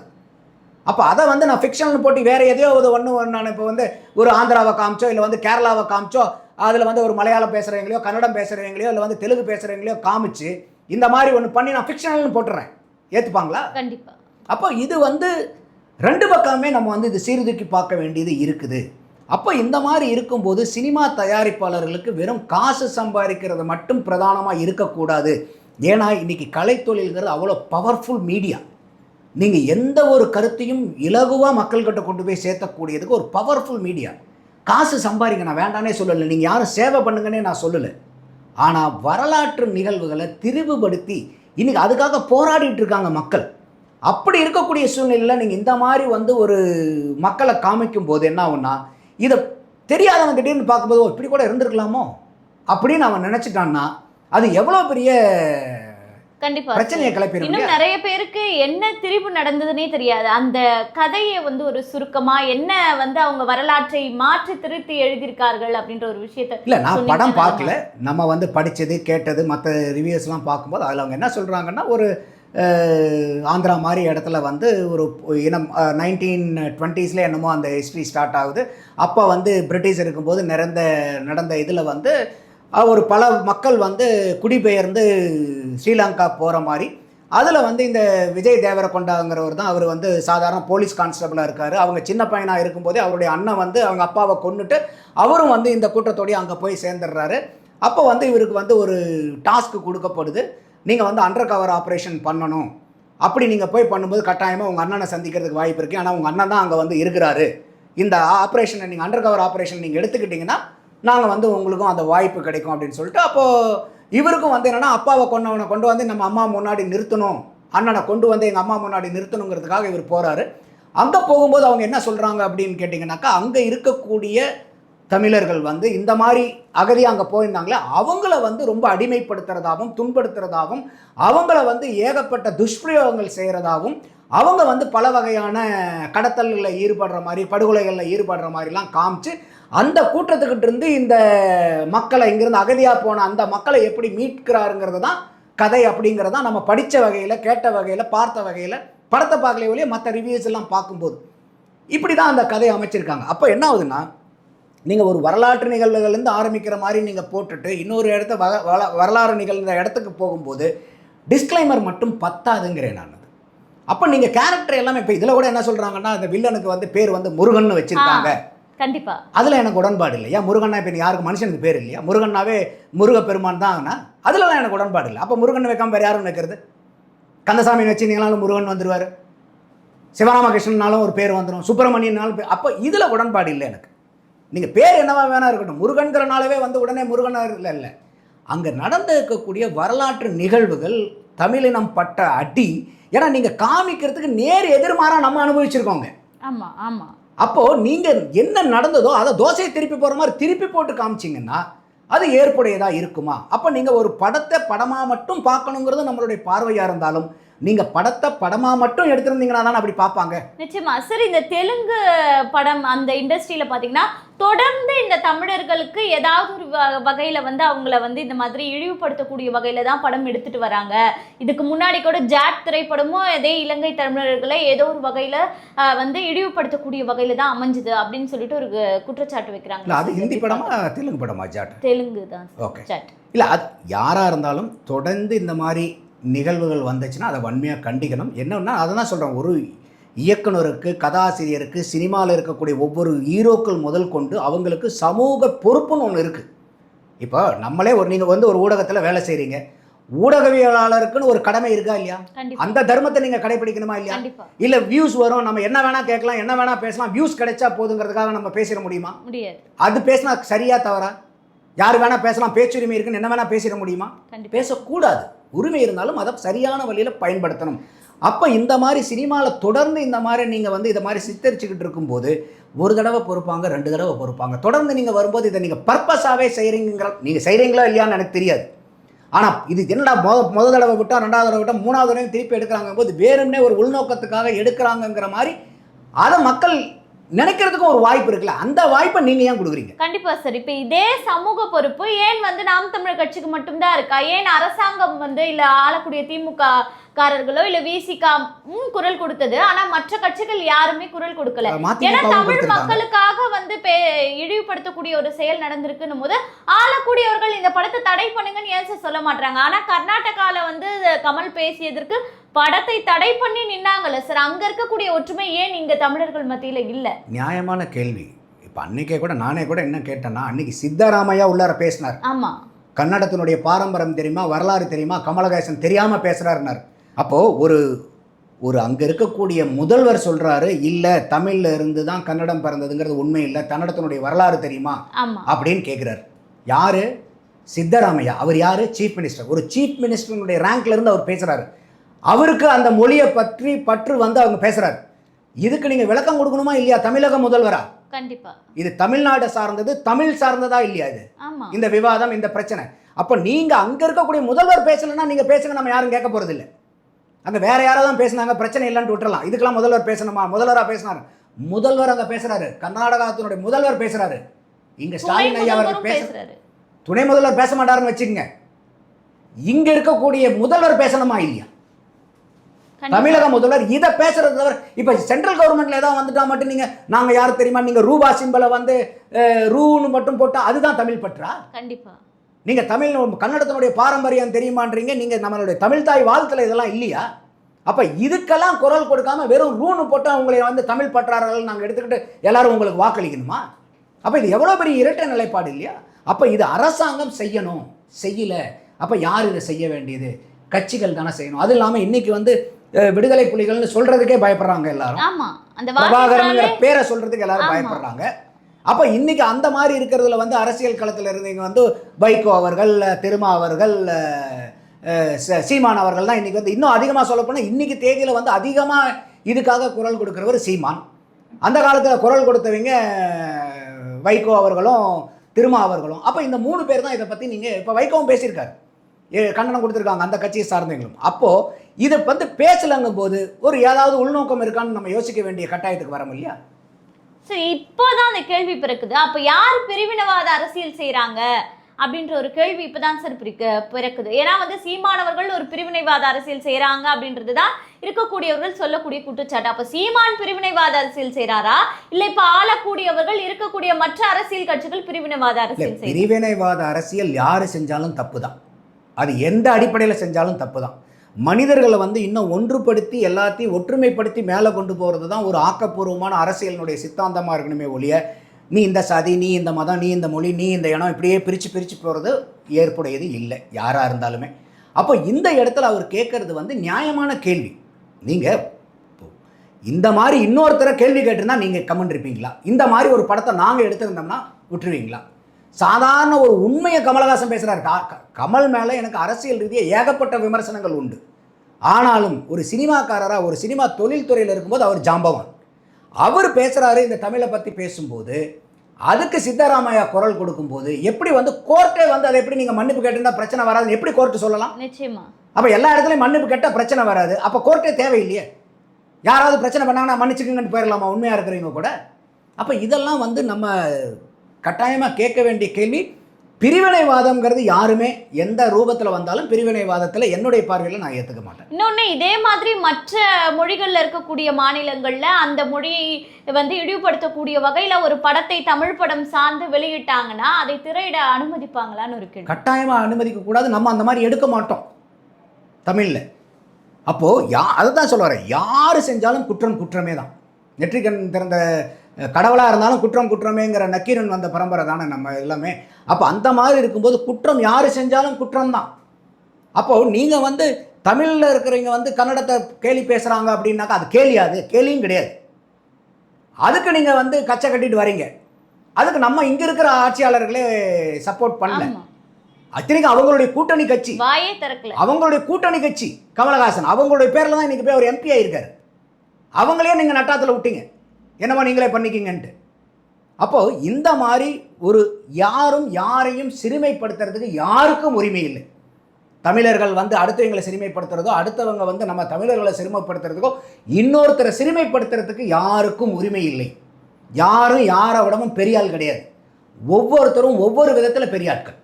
அப்போ அதை வந்து நான் ஃபிக்ஷன் போட்டு வேற எதையோ ஒரு ஒன்று நான் இப்போ வந்து ஒரு ஆந்திராவை காமிச்சோ இல்லை வந்து கேரளாவை காமிச்சோ அதில் வந்து ஒரு மலையாளம் பேசுகிறவங்களையோ கன்னடம் பேசுகிறவங்களையோ இல்லை வந்து தெலுங்கு பேசுகிறவங்களையோ காமிச்சு இந்த மாதிரி ஒன்று பண்ணி நான் ஃபிக்ஷனல்னு போட்டுறேன். ஏற்றுப்பாங்களா கண்டிப்பா. அப்போ இது வந்து ரெண்டு பக்கமே நம்ம வந்து இது சீர்தூக்கி பார்க்க வேண்டியது இருக்குது. அப்போ இந்த மாதிரி இருக்கும்போது சினிமா தயாரிப்பாளர்களுக்கு வெறும் காசு சம்பாதிக்கிறது மட்டும் பிரதானமாக இருக்கக்கூடாது. ஏன்னா இன்னைக்கு கலைத்தொழில்ங்கிறது அவ்வளோ பவர்ஃபுல் மீடியா நீங்கள் எந்த ஒரு கருத்தையும் இலகுவாக மக்கள்கிட்ட கொண்டு போய் சேர்த்தக்கூடியதுக்கு ஒரு பவர்ஃபுல் மீடியா காசு சம்பாதிங்க நான் வேண்டானே சொல்லலை. நீங்கள் யாரும் சேவை பண்ணுங்கன்னே நான் சொல்லலை. ஆனால் வரலாற்று நிகழ்வுகளை திரிவுபடுத்தி இன்றைக்கி அதுக்காக போராடிட்டு இருக்காங்க மக்கள். அப்படி இருக்கக்கூடிய சூழ்நிலையில் நீங்கள் இந்த மாதிரி வந்து ஒரு மக்களை காமிக்கும் போது என்ன ஆகும்னா இதை தெரியாதவங்க திடீர்னு பார்க்கும்போது இப்படி கூட இருந்திருக்கலாமோ? அப்படின்னு அவன் நினச்சிட்டான்னா அது எவ்வளோ பெரிய கண்டிப்பா. பிரச்சனையை கிளப்பிடும் இன்னும் நிறைய பேருக்கு என்ன திரிவு நடந்ததுன்னே தெரியாது. அந்த கதையை வந்து ஒரு சுருக்கமா என்ன வந்து அவங்க வரலாற்றை மாற்றி திருத்தி எழுதியிருக்கார்கள் அப்படின்ற ஒரு விஷயத்த இல்லை நான் படம். பார்க்கல. நம்ம வந்து படித்தது கேட்டது மற்ற ரிவ்யூஸ்லாம் பார்க்கும்போது அதில் அவங்க என்ன சொல்கிறாங்கன்னா ஒரு ஆந்திரா மாதிரி இடத்துல வந்து ஒரு இனம் நைன்டீன் டுவெண்ட்டீஸில் என்னமோ அந்த ஹிஸ்ட்ரி ஸ்டார்ட் ஆகுது. அப்போ வந்து பிரிட்டிஷ் இருக்கும்போது நிறந்த நடந்த இதில் வந்து ஒரு பல மக்கள் வந்து குடிபெயர்ந்து ஸ்ரீலங்கா போகிற மாதிரி. அதில் வந்து இந்த விஜய் தேவரகொண்டாங்கிறவர் தான் அவர் வந்து சாதாரண போலீஸ் கான்ஸ்டபிளாக இருக்கார். அவங்க சின்ன பையனாக இருக்கும்போதே அவருடைய அண்ணன் வந்து அவங்க அப்பாவை கொண்டுட்டு அவரும் வந்து இந்த கூட்டத்தோடய அங்கே போய் சேர்ந்துடுறாரு. அப்போ வந்து இவருக்கு வந்து ஒரு டாஸ்க் கொடுக்கப்படுது. நீங்கள் வந்து அண்டர் கவர் ஆப்ரேஷன் பண்ணணும். அப்படி நீங்கள் போய் பண்ணும்போது கட்டாயமாக உங்கள் அண்ணனை சந்திக்கிறதுக்கு வாய்ப்பு இருக்குது ஆனால் உங்கள் அண்ணன் தான் அங்கே வந்து இருக்கிறாரு. இந்த ஆப்ரேஷனை நீங்கள் அண்டர் கவர் ஆப்ரேஷன் நீங்கள் எடுத்துக்கிட்டிங்கன்னா நாங்கள் வந்து உங்களுக்கும் அந்த வாய்ப்பு கிடைக்கும் அப்படின்னு சொல்லிட்டு அப்போது இவருக்கும் வந்து என்னென்னா அப்பாவை கொண்டவனை கொண்டு வந்து நம்ம அம்மா முன்னாடி நிறுத்தணும். அண்ணனை கொண்டு வந்து எங்கள் அம்மா முன்னாடி நிறுத்தணுங்கிறதுக்காக இவர் போகிறாரு அங்கே போகும்போது அவங்க என்ன சொல்கிறாங்க அப்படின்னு கேட்டிங்கனாக்கா அங்கே இருக்கக்கூடிய தமிழர்கள் வந்து இந்த மாதிரி அகதி அங்கே போயிருந்தாங்களே அவங்கள வந்து ரொம்ப அடிமைப்படுத்துறதாகவும் துன்படுத்துறதாகவும் அவங்கள வந்து ஏகப்பட்ட துஷ்பிரயோகங்கள் செய்கிறதாகவும் அவங்க வந்து பல வகையான கடத்தல்களில் ஈடுபடுற மாதிரி படுகொலைகளில் ஈடுபடுற மாதிரிலாம் காமிச்சு அந்த கூட்டத்துக்கிட்ட இருந்து இந்த மக்களை இங்கிருந்து அகதியாக போன அந்த மக்களை எப்படி மீட்கிறாருங்கிறது தான் கதை அப்படிங்கிறதா நம்ம படித்த வகையில் கேட்ட வகையில் பார்த்த வகையில் படத்தை பார்க்கல ஒழிய மற்ற ரிவ்யூஸ் எல்லாம் பார்க்கும்போது இப்படி தான் அந்த கதையை அமைச்சிருக்காங்க. அப்போ என்ன ஆகுதுன்னா நீங்கள் ஒரு வரலாற்று நிகழ்வுகள்லேருந்து ஆரம்பிக்கிற மாதிரி நீங்கள் போட்டுட்டு இன்னொரு இடத்த வ வள- வரலாறு நிகழ்ந்த இடத்துக்கு போகும்போது டிஸ்க்ளைமர் மட்டும் பத்தாதுங்கிறேன் நான். அது அப்போ நீங்கள் கேரக்டர் எல்லாமே இப்போ இதில் கூட என்ன சொல்கிறாங்கன்னா அந்த வில்லனுக்கு வந்து பேர் வந்து முருகன் வச்சுருக்காங்க. கண்டிப்பா. அதில் எனக்கு உடன்பாடு இல்லை. ஏன் முருகன்னா இப்போ யாருக்கு மனுஷனுக்கு பேர் இல்லையா? முருகன்னாவே முருகப்பெருமான் தான் அதுலலாம் எனக்கு உடன்பாடு இல்லை. அப்போ முருகன் வைக்காம வேறு யாரும் வைக்கிறது கந்தசாமி வச்சுருந்தீங்களாலும் முருகன் வந்துருவார். சிவராமகிருஷ்ணனாலும் ஒரு பேர் வந்துடும் சுப்பிரமணியனாலும் பேர் அப்போ இதில் உடன்பாடு இல்லை எனக்கு. நீங்கள் பேர் என்னவா வேணா இருக்கட்டும். முருகன்கிறனாலவே வந்து உடனே முருகன் இல்லை இல்லை. அங்கே நடந்து இருக்கக்கூடிய வரலாற்று நிகழ்வுகள் தமிழினம் பட்ட அடி ஏன்னா நீங்கள் காமிக்கிறதுக்கு நேர் எதிர்மாறாக நம்ம அனுபவிச்சிருக்கோங்க. ஆமா ஆமா. அப்போது நீங்கள் என்ன நடந்ததோ அதை தோசையை திருப்பி போகிற மாதிரி திருப்பி போட்டு காமிச்சிங்கன்னா அது ஏற்புடையதாக இருக்குமா? அப்போ நீங்கள் ஒரு படத்தை படமாக மட்டும் பார்க்கணுங்கிறது நம்மளுடைய பார்வையாக இருந்தாலும் நீங்கள் படத்தை படமாக மட்டும் எடுத்திருந்தீங்கன்னா தானே அப்படி பார்ப்பாங்க. நிச்சயமா. சார் இந்த தெலுங்கு படம் அந்த இண்டஸ்ட்ரியில பாத்தீங்கன்னா தொடர்ந்து இந்த தமிழர்களுக்கு ஏதாவது ஒரு வகையில வந்து அவங்கள வந்து இந்த மாதிரி இழிவுபடுத்தக்கூடிய வகையில தான் படம் எடுத்துட்டு வராங்க. இதுக்கு முன்னாடி கூட ஜாட் திரைப்படமும் இதே இலங்கை தமிழர்களை ஏதோ ஒரு வகையில வந்து இழிவுபடுத்தக்கூடிய வகையில தான் அமைஞ்சுது அப்படின்னு சொல்லிட்டு ஒரு குற்றச்சாட்டு வைக்கிறாங்க. அது ஹிந்தி படமா தெலுங்கு படமா ஜாட்? தெலுங்கு தான் ஓகே. ஜாட். இல்லை அது யாராக இருந்தாலும் தொடர்ந்து இந்த மாதிரி நிகழ்வுகள் வந்துச்சுன்னா அதை வன்மையாக கண்டிக்கணும். என்னன்னா அதை தான் சொல்கிறேன் ஒரு இயக்குனருக்கு கதாசிரியருக்கு சினிமாவில் இருக்கக்கூடிய ஒவ்வொரு ஹீரோக்கள் முதல் கொண்டு அவங்களுக்கு சமூக பொறுப்புன்னு ஒன்று இருக்குது இப்போ நம்மளே ஒரு நீங்கள் வந்து ஒரு ஊடகத்தில் வேலை செய்கிறீங்க ஊடகவியலாளருக்குன்னு ஒரு கடமை இருக்கா இல்லையா? அந்த தர்மத்தை நீங்கள் கடைபிடிக்கணுமா இல்லையா? இல்லை வியூஸ் வரும் நம்ம என்ன வேணால் கேட்கலாம் என்ன வேணால் பேசலாம் வியூஸ் கிடைச்சா போதுங்கிறதுக்காக நம்ம பேசிட முடியுமா? முடியாது. அது பேசினா சரியா தவறா? யார் வேணால் பேசலாம் பேச்சுரிமை இருக்குன்னு என்ன வேணால் பேசிட முடியுமா? பேசக்கூடாது. உரிமை இருந்தாலும் அதை சரியான வழியில் பயன்படுத்தணும். அப்போ இந்த மாதிரி சினிமாவில் தொடர்ந்து இந்த மாதிரி நீங்கள் வந்து இதை மாதிரி சித்தரிச்சுக்கிட்டு இருக்கும்போது ஒரு தடவை பொறுப்பாங்க ரெண்டு தடவை பொறுப்பாங்க. தொடர்ந்து நீங்கள் வரும்போது இதை நீங்கள் பர்பஸாகவே செய்கிறீங்கிற நீங்கள் செய்கிறீங்களா இல்லையான்னு எனக்கு தெரியாது. ஆனால் இது என்னடா முத முத தடவை விட்டால் ரெண்டாவது தடவை விட்டால் மூணாவது தடவை திருப்பி எடுக்கிறாங்க போது வேறும்னே ஒரு உள்நோக்கத்துக்காக எடுக்கிறாங்கங்கிற மாதிரி அதை மக்கள் நினைக்கிறதுக்கும் ஒரு வாய்ப்பு இருக்குல்ல? அந்த வாய்ப்பை நீங்க ஏன் கொடுக்குறீங்க? கண்டிப்பா சார். இப்ப இதே சமூக பொறுப்பு ஏன் வந்து நாம் தமிழர் கட்சிக்கு மட்டும்தான் இருக்கா? ஏன் அரசாங்கம் வந்து இல்ல ஆளக்கூடிய திமுக காரர்களோ இல்ல விசிகா குரல் கொடுத்தது ஆனா மற்ற கட்சிகள் யாருமே குரல் கொடுக்கல. ஏன்னா தமிழ் மக்களுக்காக வந்து இழிவுபடுத்தக்கூடிய ஒரு செயல் நடந்திருக்குன்னும் போது ஆளக்கூடியவர்கள் இந்த படத்தை தடை பண்ணுங்கன்னு ஏன் சொல்ல மாட்டாங்க ஆனா கர்நாடகால வந்து கமல் பேசியதற்கு படத்தை தடை பண்ணி நின்னாங்கல்ல சார். அங்க இருக்கக்கூடிய ஒற்றுமை ஏன் இங்க தமிழர்கள் மத்தியில இல்ல? நியாயமான கேள்வி. இப்போ அன்னைக்கே கூட நானே கூட என்ன கேட்டேன்னா அன்னைக்கு சித்தராமையா உள்ளார பேசினார். ஆமா. கன்னடத்தினுடைய பாரம்பரியம் தெரியுமா வரலாறு தெரியுமா கமலஹாசன் தெரியாம பேசுறாருனார் அப்போ ஒரு ஒரு அங்க இருக்கக்கூடிய முதல்வர் சொல்றாரு இல்ல தமிழ்ல இருந்து தான் கன்னடம் பிறந்ததுங்கிறது உண்மை இல்லை கன்னடத்தினுடைய வரலாறு தெரியுமா? ஆமா. அப்படின்னு கேட்குறாரு யாரு? சித்தராமையா. அவர் யாரு? சீஃப் மினிஸ்டர் ஒரு சீஃப் மினிஸ்டருடைய ரேங்க்ல இருந்து அவர் பேசுறாரு. அவருக்கு அந்த மொழியை பற்றி பற்று வந்து அவங்க பேசுறாரு. இதுக்கு நீங்க விளக்கம் கொடுக்கணுமா இல்லையா? தமிழக முதல்வரா? கண்டிப்பா. இது தமிழ்நாடு சார்ந்தது தமிழ் சார்ந்ததா இல்லையா இது? இந்த விவாதம் இந்த பிரச்சனை. அப்போ நீங்க அங்க இருக்கக்கூடிய முதல்வர் பேசலைன்னா நீங்க பேசுங்க நம்ம யாரும் கேட்க போறது இல்லை. அங்க வேற யாராவது பேசுனாங்க பிரச்சனை இல்லைன்னு விட்டுறலாம். இதுக்கெல்லாம் முதல்வர் பேசணுமா? முதல்வரா பேசினாரு. முதல்வர் அங்க பேசுறாரு. கர்நாடகத்தினுடைய முதல்வர் பேசுறாரு. இங்க ஸ்டாலின் ஐயா அவர்கள் முதல்வரும் பேச பேசுறாரு. துணை முதல்வர் பேச மாட்டாருன்னு வச்சுக்கங்க. இங்க இருக்கக்கூடிய முதல்வர் பேசணுமா இல்லையா. தமிழக முதல்வர் இதை பேசுறது தவிர இப்ப சென்ட்ரல் கவர்மெண்ட்ல ஏதாவது வந்துட்டா மட்டும் நீங்க நாங்க யாரு தெரியுமா? நீங்க ரூபா சிம்பலை வந்து ரூன்னு மட்டும் போட்டா அதுதான் தமிழ் பற்றா? கண்டிப்பா. நீங்க தமிழ் கன்னடத்தினுடைய பாரம்பரியம் தெரியுமான்றீங்க? நீங்க நம்மளுடைய தமிழ் தாய் வாழ்த்துல இதெல்லாம் இல்லையா? அப்ப இதுக்கெல்லாம் குரல் கொடுக்காம வெறும் ரூனு போட்டு உங்களை வந்து தமிழ் பற்றாளர்கள் நாங்க எடுத்துக்கிட்டு எல்லாரும் உங்களுக்கு வாக்களிக்கணுமா? அப்ப இது எவ்வளவு பெரிய இரட்டை நிலைப்பாடு இல்லையா? அப்ப இது அரசாங்கம் செய்யணும் செய்யல. அப்ப யார் இதை செய்ய வேண்டியது? கட்சிகள் தானே செய்யணும். அது இல்லாம இன்னைக்கு வந்து விடுதலை புலிகள்னு சொல்றதுக்கே பயப்படுறாங்க எல்லாரும். பிரபாகரன்ங்கிற பேரை சொல்றதுக்கு எல்லாரும். பயப்படுறாங்க. அப்ப இன்னைக்கு அந்த மாதிரி இருக்கிறதுல வந்து அரசியல் களத்துல இருந்தீங்க வந்து வைகோ அவர்கள் திருமா அவர்கள் சீமான் அவர்கள் தான் இன்னைக்கு வந்து இன்னும் அதிகமா சொல்ல போனா இன்னைக்கு தேதியில வந்து அதிகமா இதுக்காக குரல் கொடுக்கிறவர் சீமான். அந்த காலத்துல குரல் கொடுத்தவங்க வைகோ அவர்களும் திருமா அவர்களும். அப்ப இந்த மூணு பேர் தான் இதை பத்தி நீங்க இப்ப வைகோவும் பேசியிருக்காரு. கண்டனம் கொடுத்துருக்காங்க அந்த கட்சியை சார்ந்தவங்களும். அப்போ இதை வந்து பேசலங்கும் போது ஒரு ஏதாவது உள்நோக்கம் இருக்கான்னு நம்ம யோசிக்க வேண்டிய கட்டாயத்துக்கு வரோம் இல்லையா? சரி இப்போதான் அந்த கேள்வி பிறக்குது. அப்ப யார் பிரிவினவாத அரசியல் செய்றாங்க? அப்படின்ற ஒரு கேள்வி இப்பதான் சார் பிறக்க- பிறக்குது. ஏன்னா வந்து சீமானவர்கள் ஒரு பிரிவினைவாத அரசியல் செய்றாங்க அப்படின்றது தான் இருக்கக்கூடியவர்கள் சொல்லக்கூடிய குற்றச்சாட்டு. அப்ப சீமான் பிரிவினைவாத அரசியல் செய்றாரா? இல்ல இப்ப ஆளக்கூடியவர்கள் இருக்கக்கூடிய மற்ற அரசியல் கட்சிகள் பிரிவினைவாத அரசியல் பிரிவினைவாத அரசியல் யார் செஞ்சாலும் தப்பு தான் அது எந்த அடிப்படையில் செஞ்சாலும் தப்பு தான் மனிதர்களை வந்து இன்னும் ஒன்றுபடுத்தி எல்லாத்தையும் ஒற்றுமைப்படுத்தி மேலே கொண்டு போகிறது தான் ஒரு ஆக்கப்பூர்வமான அரசியலினுடைய சித்தாந்தமாக இருக்கணுமே ஒழிய நீ இந்த சாதி நீ இந்த மதம் நீ இந்த மொழி நீ இந்த இடம் இப்படியே பிரித்து பிரித்து போகிறது ஏற்புடையது இல்லை யாராக இருந்தாலுமே. அப்போ இந்த இடத்துல அவர் கேட்குறது வந்து நியாயமான கேள்வி. நீங்கள் இந்த மாதிரி இன்னொருத்தரை கேள்வி கேட்டிருந்தா நீங்கள் கமெண்ட் இருப்பீங்களா? இந்த மாதிரி ஒரு படத்தை நாங்கள் எடுத்திருந்தோம்னா விட்டுருவீங்களா? சாதாரண ஒரு உண்மையை கமலஹாசன் பேசுகிறார் கமல் மேலே எனக்கு அரசியல் ரீதியாக ஏகப்பட்ட விமர்சனங்கள் உண்டு. ஆனாலும் ஒரு சினிமாக்காரராக ஒரு சினிமா தொழில்துறையில் இருக்கும்போது அவர் ஜாம்பவான். அவர் பேசுகிறாரு இந்த தமிழை பற்றி பேசும்போது அதுக்கு சித்தராமையா குரல் கொடுக்கும்போது எப்படி வந்து கோர்ட்டே வந்து அதை எப்படி நீங்கள் மன்னிப்பு கேட்டிருந்தா பிரச்சனை வராதுன்னு எப்படி கோர்ட்டு சொல்லலாம்? நிச்சயமா. அப்போ எல்லா இடத்துலையும் மன்னிப்பு கேட்டால் பிரச்சனை வராது. அப்போ கோர்ட்டே தேவையில்லையே. யாராவது பிரச்சனை பண்ணாங்கன்னா மன்னிச்சுக்கங்கன்னு போயிடலாமா உண்மையாக இருக்கிறவங்க கூட. அப்போ இதெல்லாம் வந்து நம்ம கட்டாயமாக கேட்க வேண்டிய கேள்வி. பிரிவினைவாதம்ங்கிறது யாருமே எந்த ரூபத்தில் வந்தாலும் பிரிவினைவாதத்தில் என்னுடைய பார்வையில் நான் ஏற்றுக்க மாட்டேன். இன்னொன்னு இதே மாதிரி மற்ற மொழிகள்ல இருக்கக்கூடிய மாநிலங்கள்ல அந்த மொழியை வந்து இழிவுபடுத்தக்கூடிய வகையில ஒரு படத்தை தமிழ் படம் சார்ந்து வெளியிட்டாங்கன்னா அதை திரையிட அனுமதிப்பாங்களான்னு கேள்வி. கட்டாயமாக அனுமதிக்க கூடாது. நம்ம அந்த மாதிரி எடுக்க மாட்டோம் தமிழில். அப்போது யா அதை தான் சொல்ல வரேன். யார் செஞ்சாலும் குற்றம் குற்றமே தான் நெற்றிக்கண் திறந்த கடவுளாக இருந்தாலும் குற்றம் குற்றமேங்கிற நக்கீரன் வந்த பரம்பரை தானே நம்ம எல்லாமே. அப்போ அந்த மாதிரி இருக்கும்போது குற்றம் யார் செஞ்சாலும் குற்றம் தான் அப்போது நீங்கள் வந்து தமிழில் இருக்கிறவங்க வந்து கன்னடத்தை கேலி பேசுகிறாங்க அப்படின்னாக்கா அது கேலியாது கேலியும் கிடையாது. அதுக்கு நீங்கள் வந்து கச்சை கட்டிட்டு வரீங்க. அதுக்கு நம்ம இங்கே இருக்கிற ஆட்சியாளர்களே சப்போர்ட் பண்ணல. அத்தனைக்கும் அவங்களுடைய கூட்டணி கட்சி. வாயே திறக்கல. அவங்களுடைய கூட்டணி கட்சி கமலஹாசன். அவங்களுடைய பேரில் தான் இன்னைக்கு போய் அவர் எம்பி ஆயிருக்காரு. அவங்களே நீங்கள் நட்டாத்தில் விட்டீங்க. என்னவா நீங்களே பண்ணிக்கிங்கன்ட்டு. அப்போது இந்த மாதிரி ஒரு யாரும் யாரையும் சிறுமைப்படுத்துறதுக்கு யாருக்கும் உரிமை இல்லை. தமிழர்கள் வந்து அடுத்தவங்களை சிறுமைப்படுத்துறதோ அடுத்தவங்க வந்து நம்ம தமிழர்களை சிறுமைப்படுத்துறதுக்கோ இன்னொருத்தரை சிறுமைப்படுத்துறதுக்கு யாருக்கும் உரிமை இல்லை. யாரும் யாரை விடவும் பெரியாள் கிடையாது. ஒவ்வொருத்தரும் ஒவ்வொரு விதத்தில் பெரியாட்கள்.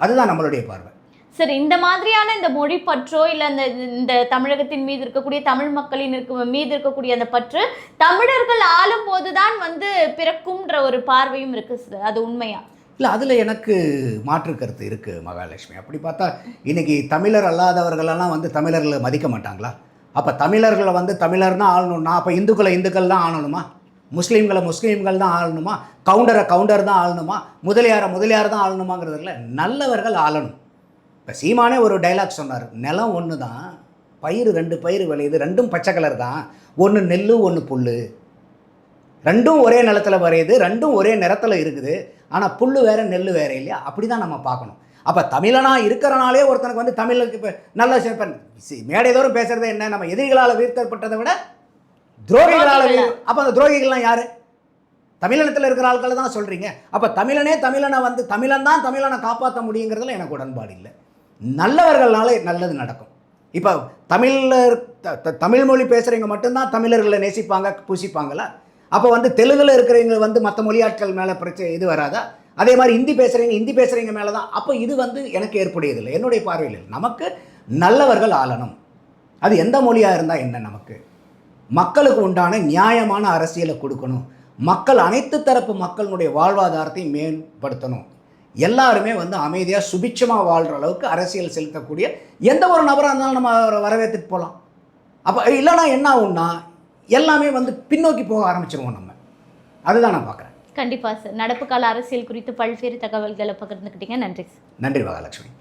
அதுதான் நம்மளுடைய பார்வை. சரி இந்த மாதிரியான இந்த மொழி பற்றோ இல்லை இந்த இந்த தமிழகத்தின் மீது இருக்கக்கூடிய தமிழ் மக்களின் இருக்க மீது இருக்கக்கூடிய அந்த பற்று தமிழர்கள் ஆளும் போதுதான் வந்து பிறக்கும்ன்ற ஒரு பார்வையும் இருக்கு சார் அது உண்மையா? இல்லை அதில் எனக்கு மாற்று கருத்து இருக்குது மகாலட்சுமி. அப்படி பார்த்தா இன்னைக்கு தமிழர் அல்லாதவர்களெல்லாம் வந்து தமிழர்களை மதிக்க மாட்டாங்களா? அப்போ தமிழர்களை வந்து தமிழர் தான் ஆளணும்னா அப்போ இந்துக்களை இந்துக்கள் தான் ஆளணுமா? முஸ்லீம்களை முஸ்லீம்கள் தான் ஆளணுமா? கவுண்டரை கவுண்டர் தான் ஆளணுமா? முதலியாரை முதலியார் தான் ஆளணுமாங்கிறதுல நல்லவர்கள் ஆளணும். இப்போ சீமானே ஒரு டைலாக் சொன்னார். நிலம் ஒன்று தான் பயிர் ரெண்டு பயிர் விளையுது ரெண்டும் பச்சை கலர் தான். ஒன்று நெல் ஒன்று புல் ரெண்டும் ஒரே நிலத்தில் வரையுது ரெண்டும் ஒரே நிறத்தில் இருக்குது. ஆனால் புல் வேற நெல் வேற இல்லையா? அப்படி தான் நம்ம பார்க்கணும். அப்போ தமிழனா இருக்கிறனாலே ஒருத்தனுக்கு வந்து தமிழுக்கு இப்போ நல்ல சிறப்பன். மேடை தோறும் பேசுறது என்ன? நம்ம எதிரிகளால் வீழ்த்தப்பட்டதை விட துரோகிகளால் துரோகிகள். அப்போ அந்த துரோகிகள்லாம் யாரு? தமிழினத்தில் இருக்கிற ஆட்களை தான் சொல்கிறீங்க அப்போ தமிழனே தமிழனை வந்து தமிழன் தான் தமிழனை காப்பாற்ற முடியுங்கிறதுல எனக்கு உடன்பாடு இல்லை. நல்லவர்களாலே நல்லது நடக்கும். இப்போ தமிழர் த- த- தமிழ் மொழி பேசுகிறவங்க மட்டும்தான் தமிழர்களை நேசிப்பாங்க பூசிப்பாங்களா? அப்போ வந்து தெலுங்கில் இருக்கிறவங்க வந்து மற்ற மொழியாட்கள் மேலே பிரச்சனை இது வராதா? அதே மாதிரி ஹிந்தி பேசுகிறவங்க ஹிந்தி பேசுகிறவங்க மேலே தான் அப்போ இது வந்து எனக்கு ஏற்புடையதில்லை. என்னுடைய பார்வையில் நமக்கு நல்லவர்கள் ஆளணும். அது எந்த மொழியாக இருந்தால் என்ன நமக்கு? மக்களுக்கு உண்டான நியாயமான அரசியலை கொடுக்கணும். மக்கள் அனைத்து தரப்பு மக்களுடைய வாழ்வாதாரத்தை மேம்படுத்தணும். எல்லாருமே வந்து அமைதியாக சுபிட்சமாக வாழ்கிற அளவுக்கு அரசியல் செலுத்தக்கூடிய எந்த ஒரு நபராக இருந்தாலும் நம்ம அவரை வரவேற்றுட்டு போகலாம் அப்போ இல்லைன்னா என்ன ஆகும்னா எல்லாமே வந்து பின்னோக்கி போக ஆரம்பிச்சிருவோம் நம்ம. அதுதான் நான் பார்க்குறேன். கண்டிப்பா சார். நடப்பு கால அரசியல் குறித்து பல்வேறு தகவல்களை பகிர்ந்துக்கிட்டீங்க. நன்றி சார். நன்றி மகாலட்சுமி.